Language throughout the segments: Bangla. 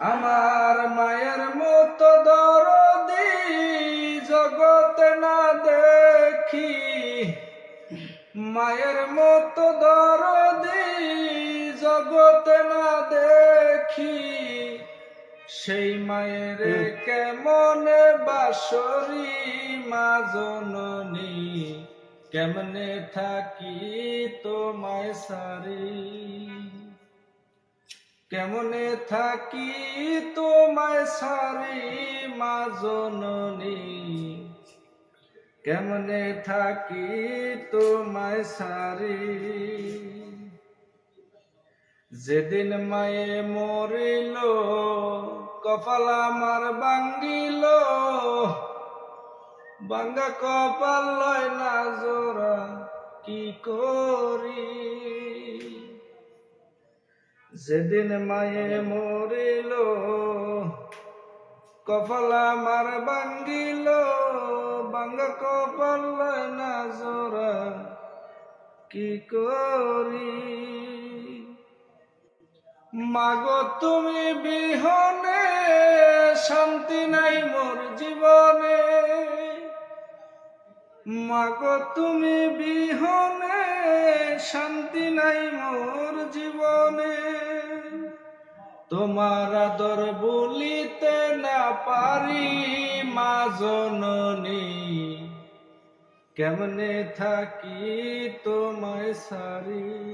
আমার মায়ের মতো দরদি জগতে না দেখি। মায়ের মতো দরদি জগতে না দেখি। সেই মায়ের কেমনে বাসরি মা জননী? কেমনে থাকি তোমায় সারি? কেমনে থাকি তোমায় সারি মা জননী? কেমনে থাকি তোমায় সারি? যেদিন মায়ে মরিল, কপাল আমার বাঙ্গিল বাঙ্গা কপাল লয় না জোরা কি করি? যেদিন মায়ে মরিল, কপাল আমার বাঙ্গিল বাঙ্গা কপাল না জোরা কি করি? মাগো, তুমি বিহনে, শান্তি নাই মোর জীবনে মাগো, তুমি বিহনে, শান্তি নাই মোর জীবনে তোমার আদর বলিতে না পারি, মা জননী। কেমনে থাকি তোমায় সারি?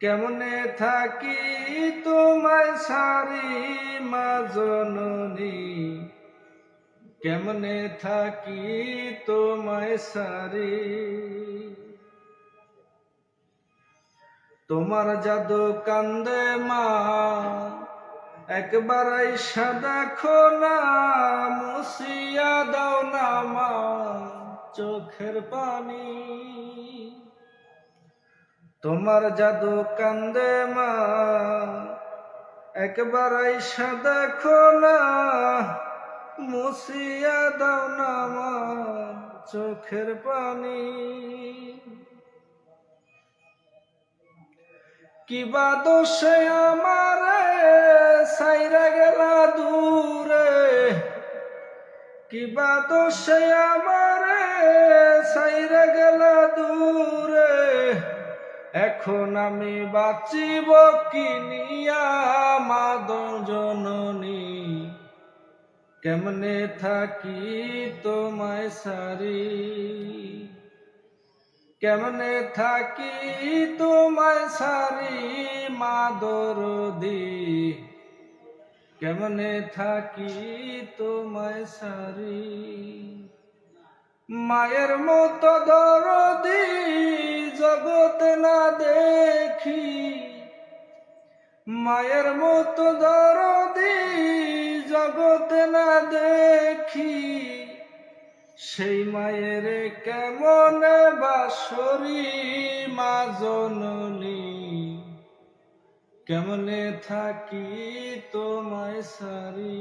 কেমনে থাকি তোমায় সারি, মা জননী? কেমনে থাকি তোমায় সারি? তোমার জাদু কান্দে মা। একবার আইসা দেখো না মুসিয়া দাও না মা, চোখের পানি। তোমার জাদু কান্দে মা। একবার আইসা দেখো না মুসিয়া দাও না মা, চোখের পানি। কিবা দোষে আমারে সাইরা গেলা দূরে। কিবা দোষে আমারে সাইরা গেলা দূরে। এখন আমি বাঁচিব কিনিয়া মাদল জননী? কেমনে থাকি তোমায় সারি? কেমনে থাকি তোমায় সারি মাদরদি কেমনে থাকি তোমায় সারি? মায়ের মতো দরদি জগতে না দেখি। মায়ের মতো দরদি জগতে না দেখি। সেই মায়ের কেমন বাসরি মা জননী? কেমনে থাকি তোমায় সারি?